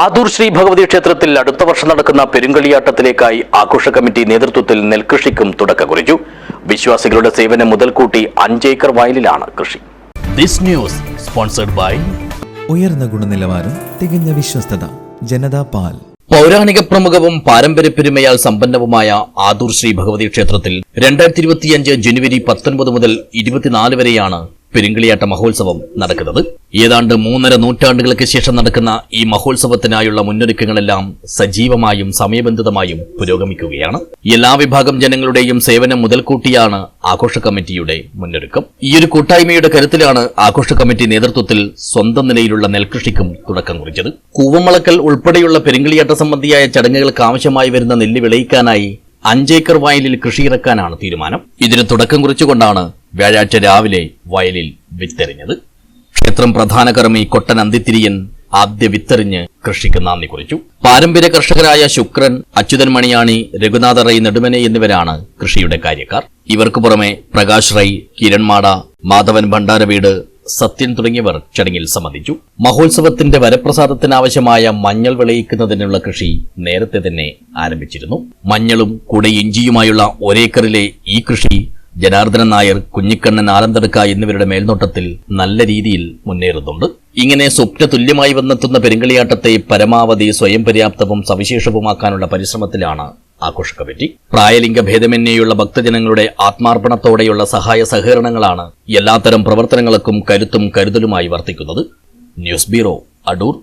ആദൂർ ശ്രീ ഭഗവതി ക്ഷേത്രത്തിൽ അടുത്ത വർഷം നടക്കുന്ന പെരുങ്കളിയാട്ടത്തിലേക്കായി ആഘോഷ കമ്മിറ്റി നേതൃത്വത്തിൽ നെൽകൃഷിക്കും തുടക്കം കുറിച്ചു. വിശ്വാസികളുടെ സേവനം മുതൽക്കൂട്ടി അഞ്ചേക്കർ വയലിലാണ് കൃഷി. This news sponsored by ഉയർന്ന ഗുണനിലവാരം തികഞ്ഞ വിശ്വസ്തത ജനതാ പാൽ. പൗരാണിക പ്രമുഖവും പാരമ്പര്യ പെരുമയാൽ സമ്പന്നവുമായ ആദൂർ ശ്രീ ഭഗവതി ക്ഷേത്രത്തിൽ രണ്ടായിരത്തി ഇരുപത്തിയഞ്ച് ജനുവരി പത്തൊൻപത് മുതൽ ഇരുപത്തിനാല് വരെയാണ് പെരുങ്കളിയാട്ട മഹോത്സവം നടക്കുന്നത്. ഏതാണ്ട് മൂന്നര നൂറ്റാണ്ടുകൾക്ക് ശേഷം നടക്കുന്ന ഈ മഹോത്സവത്തിനായുള്ള മുന്നൊരുക്കങ്ങളെല്ലാം സജീവമായും സമയബന്ധിതമായും പുരോഗമിക്കുകയാണ്. എല്ലാ വിഭാഗം ജനങ്ങളുടെയും സേവനം മുതൽക്കൂട്ടിയാണ് ആഘോഷ കമ്മിറ്റിയുടെ മുന്നൊരുക്കം. ഈ ഒരു കൂട്ടായ്മയുടെ കരുത്തിലാണ് ആഘോഷ കമ്മിറ്റി നേതൃത്വത്തിൽ സ്വന്തം നിലയിലുള്ള നെൽകൃഷിക്കും തുടക്കം കുറിച്ചത്. കൂവമളക്കൽ ഉൾപ്പെടെയുള്ള പെരുങ്കളിയാട്ട സംബന്ധിയായ ചടങ്ങുകൾക്ക് ആവശ്യമായി വരുന്ന നെല്ല് വിളയിക്കാനായി അഞ്ചേക്കർ വയലിൽ കൃഷിയിറക്കാനാണ് തീരുമാനം. ഇതിന് തുടക്കം കുറിച്ചുകൊണ്ടാണ് വ്യാഴാഴ്ച രാവിലെ വയലിൽ വിത്തെറിഞ്ഞത്. ക്ഷേത്രം പ്രധാന കർമ്മി കൊട്ടൻ അന്തിത്തിരിയൻ ആദ്യ വിത്തെറിഞ്ഞ് കൃഷിക്ക് നന്ദി കുറിച്ചു. പാരമ്പര്യ കർഷകരായ ശുക്രൻ അച്യുതൻ മണിയാണി രഘുനാഥ റൈ നെടുമനെ എന്നിവരാണ് കൃഷിയുടെ കാര്യക്കാർ. ഇവർക്ക് പുറമെ പ്രകാശ് റൈ കിരൺമാട മാധവൻ ഭണ്ഡാരവീട് സത്യൻ തുടങ്ങിയവർ ചടങ്ങിൽ സംബന്ധിച്ചു. മഹോത്സവത്തിന്റെ വരപ്രസാദത്തിനാവശ്യമായ മഞ്ഞൾ വിളയിക്കുന്നതിനുള്ള കൃഷി നേരത്തെ തന്നെ ആരംഭിച്ചിരുന്നു. മഞ്ഞളും കുടയിഞ്ചിയുമായുള്ള ഒരേക്കറിലെ ഈ കൃഷി ജനാർദ്ദനൻ നായർ കുഞ്ഞിക്കണ്ണൻ ആലന്തടുക്ക എന്നിവരുടെ മേൽനോട്ടത്തിൽ നല്ല രീതിയിൽ മുന്നേറുന്നുണ്ട്. ഇങ്ങനെ സ്വപ്ന തുല്യമായി വന്നെത്തുന്ന പെരുങ്കളിയാട്ടത്തെ പരമാവധി സ്വയം പര്യാപ്തവും സവിശേഷവുമാക്കാനുള്ള പരിശ്രമത്തിലാണ് ആഘോഷ കമ്മിറ്റി. പ്രായലിംഗ ഭേദമന്യേയുള്ള ഭക്തജനങ്ങളുടെ ആത്മാർപ്പണത്തോടെയുള്ള സഹായ സഹകരണങ്ങളാണ് എല്ലാത്തരം പ്രവർത്തനങ്ങൾക്കും കരുത്തും കരുതലുമായി വർത്തിക്കുന്നത്. News bureau Adoor.